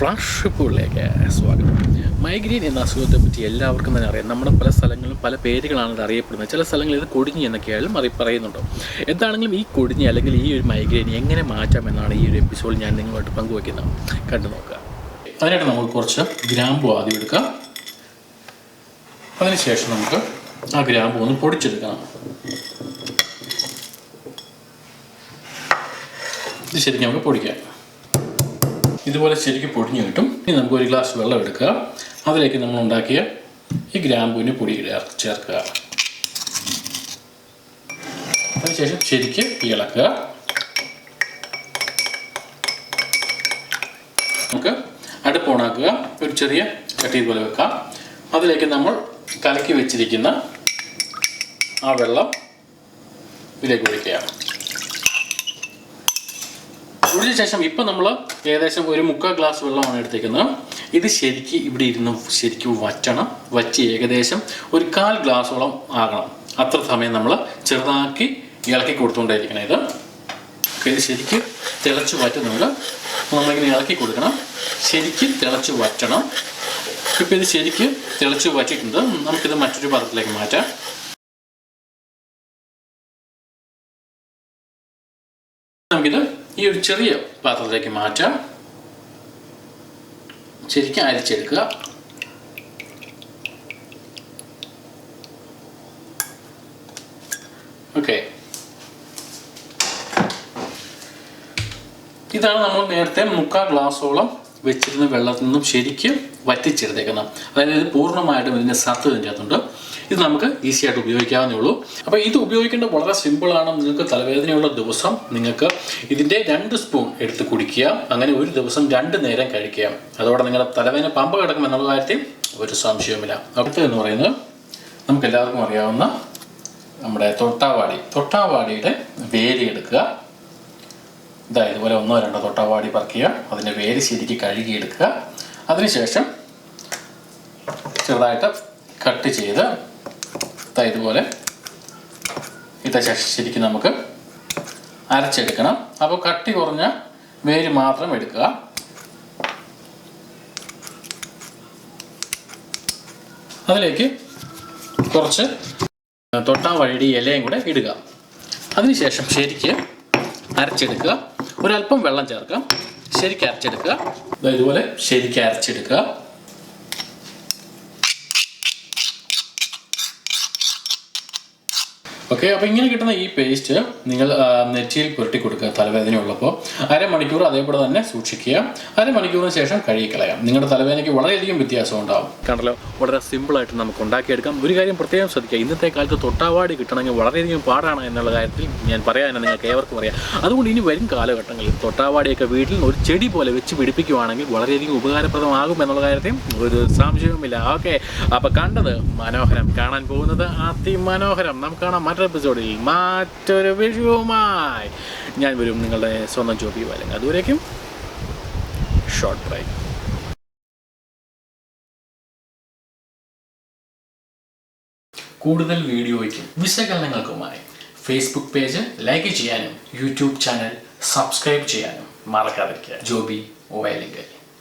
ഫ്ലാഷിപ്പുകളിലേക്ക് സ്വാഗതം. മൈഗ്രെയിൻ എന്ന അസുഖത്തെ പറ്റി എല്ലാവർക്കും തന്നെ അറിയാം. നമ്മുടെ പല സ്ഥലങ്ങളിലും പല പേരുകളാണ് ഇത് അറിയപ്പെടുന്നത്. ചില സ്ഥലങ്ങളിൽ ഇത് കൊടിഞ്ഞി എന്നൊക്കെയായാലും അറി പറയുന്നുണ്ടോ? എന്താണെങ്കിലും ഈ കൊടിഞ്ഞി അല്ലെങ്കിൽ ഈ ഒരു മൈഗ്രെയിൻ എങ്ങനെ മാറ്റാം എന്നാണ് ഈ ഒരു എപ്പിസോഡ് ഞാൻ നിങ്ങളുമായിട്ട് പങ്കുവയ്ക്കുന്നത്. കണ്ടു നോക്കുക. അതിനായിട്ട് നമുക്ക് കുറച്ച് ഗ്രാമ്പു ആദ്യം എടുക്കാം. അതിനുശേഷം നമുക്ക് ആ ഗ്രാമ്പു ഒന്ന് പൊടിച്ചെടുക്കണം ഇത് ശരിക്കും നമുക്ക് പൊടിക്കാം. ഇതുപോലെ ശരിക്കും പൊടിഞ്ഞു കിട്ടും. ഇനി നമുക്ക് ഒരു ഗ്ലാസ് വെള്ളം എടുക്കുക. അതിലേക്ക് നമ്മൾ ഉണ്ടാക്കിയ ഈ ഗ്രാമ്പൂവിന് പൊടി ചേർക്കുക. അതിനുശേഷം ശരിക്ക് ഇളക്കുക. നമുക്ക് അടുപ്പ് ഓണാക്കുക ഒരു ചെറിയ ചട്ടി പോലെ വെക്കാം. അതിലേക്ക് നമ്മൾ കലക്കി വെച്ചിരിക്കുന്ന ആ വെള്ളം ഇതിലേക്ക് ഒഴിക്കുക. ഒഴിച്ച ശേഷം ഇപ്പം നമ്മൾ ഏകദേശം ഒരു മുക്കാൽ ഗ്ലാസ് വെള്ളമാണ് എടുത്തേക്കുന്നത്. ഇത് ശരിക്ക് ഇവിടെ ഇരുന്ന് ശരിക്കും വറ്റണം. വച്ച് ഏകദേശം ഒരു കാൽ ഗ്ലാസോളം ആകണം. അത്ര സമയം നമ്മൾ ചെറുതാക്കി ഇളക്കി കൊടുത്തുകൊണ്ടേയിരിക്കണം ഇത്. ഇത് ശരിക്ക് തിളച്ച് വറ്റുന്നുണ്ട്. നമ്മളിങ്ങനെ ഇളക്കി കൊടുക്കണം. ശരിക്ക് തിളച്ച് വറ്റണം. ഇപ്പം ഇത് ശരിക്ക് തിളച്ച് വറ്റിയിട്ടുണ്ട്. നമുക്കിത് മറ്റൊരു പാത്രത്തിലേക്ക് മാറ്റാം. നമുക്കിത് ഈ ഒരു ചെറിയ പാത്രത്തിലേക്ക് മാറ്റാം. ശരിക്കും അരിച്ചെടുക്കുക. ഓക്കെ. ഇതാണ് നമ്മൾ നേരത്തെ മുക്കാൽ ഗ്ലാസോളം വെച്ചിരുന്ന വെള്ളത്തിൽ നിന്നും ശരിക്കും വറ്റിച്ചെടുത്തേക്കണം. അതായത് ഇത് പൂർണമായിട്ടും ഇതിന്റെ സത്ത് ഇതിനകത്തുണ്ട്. ഇത് നമുക്ക് ഈസി ആയിട്ട് ഉപയോഗിക്കാവുന്നേ ഉള്ളൂ. അപ്പോൾ ഇത് ഉപയോഗിക്കേണ്ടത് വളരെ സിമ്പിളാണ് നിങ്ങൾക്ക് തലവേദനയുള്ള ദിവസം നിങ്ങൾക്ക് ഇതിന്റെ രണ്ട് സ്പൂൺ എടുത്ത് കുടിക്കുക. അങ്ങനെ ഒരു ദിവസം രണ്ട് നേരം കഴിക്കുക. അതോടെ നിങ്ങളുടെ തലവേദന പമ്പ കിടക്കും എന്നുള്ള കാര്യത്തിൽ ഒരു സംശയവുമില്ല. അടുത്തതെന്ന് പറയുന്നത് നമുക്ക് എല്ലാവർക്കും അറിയാവുന്ന നമ്മുടെ തൊട്ടാവാടി. തൊട്ടാവാടിയുടെ വേലി എടുക്കുക. ഇതാ ഇതുപോലെ ഒന്നോ രണ്ടോ തൊട്ടാവാടി പറക്കുക അതിന്റെ വേര് ശരിക്ക് കഴുകിയെടുക്കുക അതിനുശേഷം ചെറുതായിട്ട് കട്ട് ചെയ്ത് ഇതാ ഇതുപോലെ ഇത ശരിക്കും നമുക്ക് അരച്ചെടുക്കണം. അപ്പോൾ കട്ടി കുറഞ്ഞ വേര് മാത്രം എടുക്കുക. അതിലേക്ക് കുറച്ച് തൊട്ടാവാടിയുടെ ഇലയും കൂടെ ഇടുക. അതിനുശേഷം ശരിക്ക് അരച്ചെടുക്കുക. ഒരല്പം വെള്ളം ചേർക്കാം ശരിക്ക് അരച്ചെടുക്കുക. ഇതുപോലെ ശരിക്ക് അരച്ചെടുക്കുക. ഓക്കെ അപ്പോൾ ഇങ്ങനെ കിട്ടുന്ന ഈ പേസ്റ്റ് നിങ്ങൾ നെറ്റിയിൽ പുരട്ടി കൊടുക്കുക തലവേദന ഉള്ളപ്പോൾ അരമണിക്കൂർ അതേപോലെ തന്നെ സൂക്ഷിക്കുക. അരമണിക്കൂറിന് ശേഷം കഴുകിക്കളയാം നിങ്ങളുടെ തലവേദനയ്ക്ക് വളരെയധികം വ്യത്യാസം ഉണ്ടാവും കണ്ടല്ലോ? വളരെ സിമ്പിളായിട്ട് നമുക്ക് ഉണ്ടാക്കിയെടുക്കാം. ഒരു കാര്യം പ്രത്യേകം ശ്രദ്ധിക്കുക. ഇന്നത്തെ കാലത്ത് തൊട്ടാവാടി കിട്ടണമെങ്കിൽ വളരെയധികം പാടാണ് എന്നുള്ള കാര്യത്തിൽ ഞാൻ പറയാൻ നിങ്ങൾക്ക് ഏവർക്കും അറിയാം. അതുകൊണ്ട് ഇനി വരും കാലഘട്ടങ്ങളിൽ തൊട്ടാവാടിയൊക്കെ വീട്ടിൽ ഒരു ചെടി പോലെ വെച്ച് പിടിപ്പിക്കുവാണെങ്കിൽ വളരെയധികം ഉപകാരപ്രദമാകും എന്നുള്ള കാര്യത്തിൽ ഒരു സംശയവുമില്ല. ഓക്കെ. അപ്പോൾ കണ്ടത് മനോഹരം കാണാൻ പോകുന്നത് അതിമനോഹരം. നമുക്ക് കാണാം മറ്റൊരു എപ്പിസോഡിൽ മറ്റൊരു വിഷയവുമായി. ഞാൻ വരും നിങ്ങളുടെ സ്വന്തം ജോബി വാലങ്ങ് അതുവരേക്കും ഷോർട്ട് ബ്രേക്ക് കൂടുതൽ വീഡിയോയ്ക്കും വിശകലനങ്ങൾക്കുമായി ഫേസ്ബുക്ക് പേജ് ലൈക്ക് ചെയ്യാനും യൂട്യൂബ് ചാനൽ സബ്സ്ക്രൈബ് ചെയ്യാനും മറക്കാതിരിക്കുക. ജോബി വയലിംഗ്